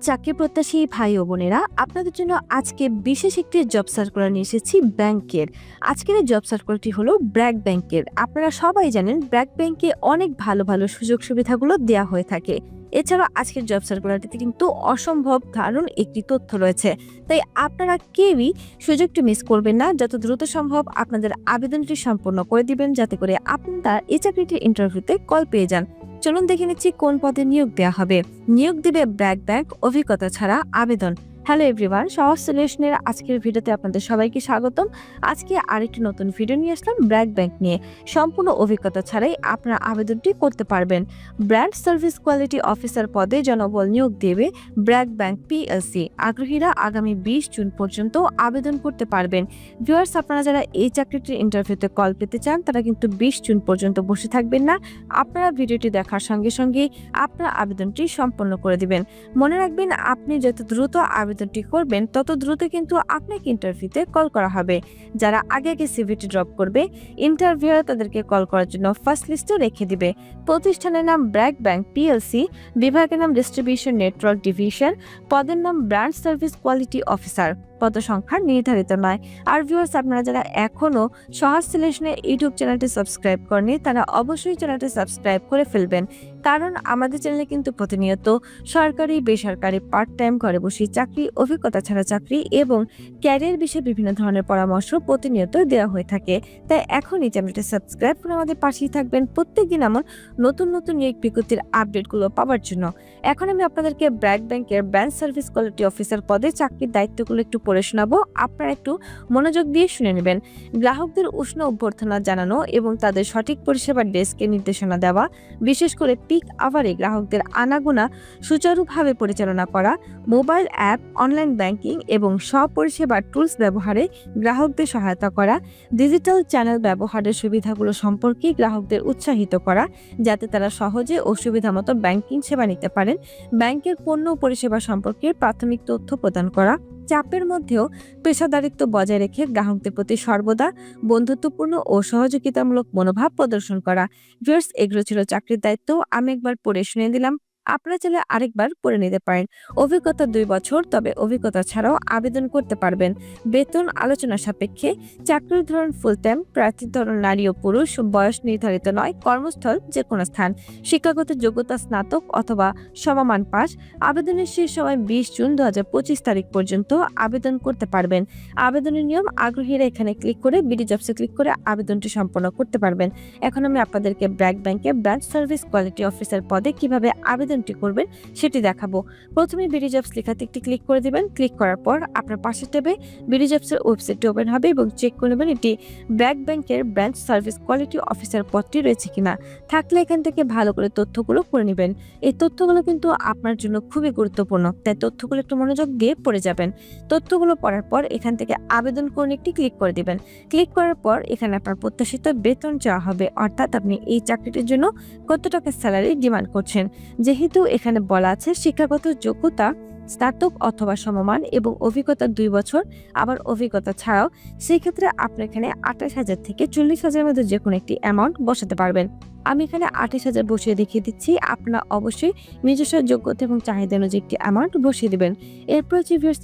চাকরি প্রত্যাশী ভাই ও বোনেরা, আপনাদের জন্য আজকে বিশেষ একটি জব সার্কুলার নিয়ে এসেছি ব্যাংকের। আজকের এই জব সার্কুলারটি হলো ব্র্যাক ব্যাংকের। আপনারা সবাই জানেন, ব্র্যাক ব্যাংকে অনেক ভালো ভালো সুযোগ সুবিধাগুলো দেওয়া হয়ে থাকে। এছাড়া আজকের জব সার্কুলারটিতে কিন্তু অসম্ভব দারুণ একটি তথ্য রয়েছে। তাই আপনারা কেউই সুযোগটি মিস করবেন না। যত দ্রুত সম্ভব আপনাদের আবেদনটি সম্পূর্ণ করে দিবেন, যাতে করে আপনারা এই চাকরিটির ইন্টারভিউতে কল পেয়ে যান। চলুন দেখে নিচ্ছি কোন পদে নিয়োগ দেওয়া হবে। নিয়োগ দিবে ব্যাক ব্যাক অভিজ্ঞতা ছাড়া আবেদন। হ্যালো এভরিওয়ান সহজ সলিউশনের আজকের ভিডিওতে আপনাদের সবাইকে স্বাগতম। আজকে আরেকটি নতুন ভিডিও নিয়ে আসলাম ব্র্যাক ব্যাংক নিয়ে। সম্পূর্ণ অভিজ্ঞতা ছাড়াই আপনার আবেদনটি করতে পারবেন। ব্র্যান্ড সার্ভিস কোয়ালিটি অফিসার পদে জনবল নিয়োগ দেবে ব্র্যাক ব্যাংক পিএলসি আগ্রহীরা আগামী বিশ জুন পর্যন্ত আবেদন করতে পারবেন। ভিউয়ার্স আপনারা যারা এই চাকরিটির ইন্টারভিউতে কল পেতে চান, তারা কিন্তু বিশ জুন পর্যন্ত বসে থাকবেন না। আপনারা ভিডিওটি দেখার সঙ্গে সঙ্গে আপনার আবেদনটি সম্পন্ন করে দিবেন। মনে রাখবেন, আপনি যত দ্রুত আবেদনটি করবেন, তত দ্রুত কিন্তু আপনাকে ইন্টারভিউতে কল করা হবে। যারা আগে আগে সিভিটি ড্রপ করবে ইন্টারভিউয়ার তাদেরকে কল করার জন্য ফার্স্ট লিস্টও রেখে দিবে। প্রতিষ্ঠানের নাম ব্র্যাক ব্যাংক পিএলসি বিভাগের নাম ডিস্ট্রিবিউশন নেটওয়ার্ক ডিভিশন পদের নাম ব্র্যান্ড সার্ভিস কোয়ালিটি অফিসার পদ সংখ্যা নির্ধারিত নয়। আর ভিউয়ার্স আপনারা যারা এখনও সহজ সিলেকশনের ইউটিউব চ্যানেলটি সাবস্ক্রাইব করেনি তারা অবশ্যই চ্যানেলটি সাবস্ক্রাইব করে ফেলবেন। কারণ আমাদের চ্যানেলে কিন্তু প্রতিনিয়ত সরকারি, বেসরকারি পার্ট টাইম ঘরে বসে চাকরি, অভিজ্ঞতা ছাড়া চাকরি এবং ক্যারিয়ার বিষয়ে বিভিন্ন ধরনের পরামর্শ প্রতিনিয়ত দেওয়া হয়ে থাকে। তাই এখনই চ্যানেলটি সাবস্ক্রাইব করে আমাদের পাশেই থাকবেন। প্রত্যেকদিন এমন নতুন নতুন নিয়োগ বিজ্ঞপ্তির আপডেটগুলো পাওয়ার জন্য। এখন আমি আপনাদেরকে ব্র্যাক ব্যাংকের ব্যাংক সার্ভিস কোয়ালিটি অফিসার পদে চাকরির দায়িত্বগুলো একটু পড়ে শোনাবো। আপনারা একটু মনোযোগ দিয়ে শুনে নেবেন। গ্রাহকদের উষ্ণ অভ্যর্থনা জানানো এবং তাদের সঠিক পরিষেবার ডেস্কে নির্দেশনা দেওয়া, বিশেষ করে পিক আওয়ারে গ্রাহকদের আনাগোনা সুচারুভাবে পরিচালনা করা, মোবাইল অ্যাপ, অনলাইন ব্যাংকিং এবং সব পরিষেবার টুলস ব্যবহারে গ্রাহকদের সহায়তা করা, ডিজিটাল চ্যানেল ব্যবহারের সুবিধাগুলো সম্পর্কে গ্রাহকদের উৎসাহিত করা যাতে তারা সহজে ও সুবিধামতো ব্যাংকিং সেবা নিতে পারেন। ব্যাংকের পণ্য পরিষেবা সম্পর্কে প্রাথমিক তথ্য প্রদান করা। চাপের মধ্যেও পেশাদারিত্ব বজায় রেখে গ্রাহকদের প্রতি সর্বদা বন্ধুত্বপূর্ণ ও সহযোগিতামূলক মনোভাব প্রদর্শন করা। ভিউয়ার্স, এগুলো ছিল চাকরির দায়িত্ব। আমি একবার পড়ে শুনে দিলাম আপনারা চাইলে আরেকবার করে নিতে পারেন। অভিজ্ঞতা দুই বছর, তবে অভিজ্ঞতা ছাড়াও আবেদন করতে পারবেন। বেতন আলোচনা সাপেক্ষে, চাকরির ধরন ফুল টাইম প্রার্থীর ধরন নারী ও পুরুষ, বয়স নির্ধারিত নয়, কর্মস্থল যে কোনো স্থান। শিক্ষাগত যোগ্যতা স্নাতক অথবা সমমান পাস। আবেদনের শেষ সময় বিশ জুন দু হাজার পঁচিশ তারিখ পর্যন্ত আবেদন করতে পারবেন। আবেদনের নিয়ম আগ্রহীরা এখানে ক্লিক করে বিডি জবসে ক্লিক করে আবেদনটি সম্পন্ন করতে পারবেন। এখন আমি আপনাদেরকে ব্র্যাক ব্যাংকে ব্রাঞ্চ সার্ভিস কোয়ালিটি অফিসার পদে কীভাবে আবেদনটি করবেন, সেটি দেখাবো। প্রথমে বিডি জবস লেখাতে একটি ক্লিক করে দিবেন। ক্লিক করার পর আপনার পাশে ট্যাবে বিডি জবসের ওয়েবসাইটটি ওপেন হবে এবং চেক করে নেবেন এটি ব্র্যাক ব্যাংকের ব্রাঞ্চ সার্ভিস কোয়ালিটি অফিসার পদটি রয়েছে কিনা। থাকলে এখান থেকে ভালো করে তথ্যগুলো পড়ে নেবেন। এই তথ্যগুলো কিন্তু আপনার জন্য খুবই গুরুত্বপূর্ণ, তাই তথ্যগুলো একটু মনোযোগ দিয়ে পড়ে যাবেন। তথ্যগুলো পড়ার পর এখান থেকে আবেদন করুন একটি ক্লিক করে দিবেন। ক্লিক করার পর এখানে আপনার প্রত্যাশিত বেতন চাওয়া হবে, অর্থাৎ আপনি এই চাকরিটির জন্য কত টাকা স্যালারি ডিমান্ড করছেন। যেহেতু এখানে বলা আছে শিক্ষাগত যোগ্যতা স্নাতক অথবা সমমান এবং অভিজ্ঞতা দুই বছর, আবার অভিজ্ঞতা ছাড়াও সেই ক্ষেত্রে আপনি এখানে আঠাশ হাজার থেকে চল্লিশ হাজারের মধ্যে যে কোনো একটি অ্যামাউন্ট বসাতে পারবেন। আমি এখানে আঠাশ হাজার বসিয়ে দেখিয়ে দিচ্ছি। আপনারা অবশ্যই নিজস্ব যোগ্যতা এবং চাহিদা অনুযায়ী একটি অ্যামাউন্ট বসিয়ে দেবেন। এরপর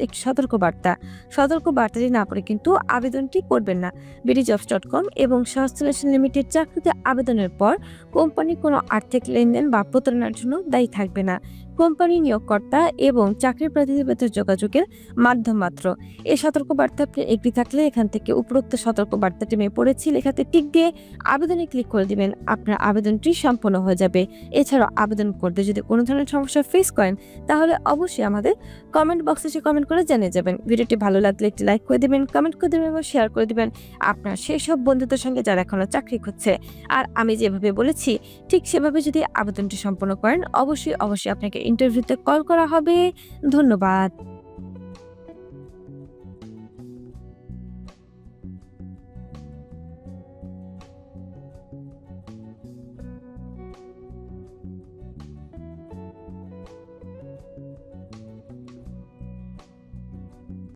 একটি সতর্ক বার্তা সতর্ক বার্তাটি না পড়ে কিন্তু আবেদনটি করবেন না। বিডি জবস ডট কম এবং সহস্টেশন লিমিটেড চাকরিতে আবেদনের পর কোম্পানি কোনো আর্থিক লেনদেন বা প্রতারণার জন্য দায়ী থাকবে না। কোম্পানি নিয়োগকর্তা এবং চাকরির প্রার্থীদের যোগাযোগের মাধ্যম মাত্র। এই সতর্কবার্তা আপনি এগ্রি থাকলে এখান থেকে উপরোক্ত সতর্কবার্তাটি মেয়ে পড়েছি। লেখাতে টিক দিয়ে আবেদনে ক্লিক করে দিবেন। আপনার আবেদনটি সম্পন্ন হয়ে যাবে। এছাড়াও আবেদন করতে যদি কোনো ধরনের সমস্যা ফেস করেন, তাহলে অবশ্যই আমাদের কমেন্ট বক্সে এসে কমেন্ট করে জানিয়ে যাবেন। ভিডিওটি ভালো লাগলে একটি লাইক করে দিবেন কমেন্ট করে দেবেন এবং শেয়ার করে দিবেন আপনার সেই সব বন্ধুদের সঙ্গে যারা এখনও চাকরি খুঁজছে। আর আমি যেভাবে বলেছি, ঠিক সেভাবে যদি আবেদনটি সম্পন্ন করেন, অবশ্যই অবশ্যই আপনাকে ইন্টারভিউতে কল করা হবে। ধন্যবাদ।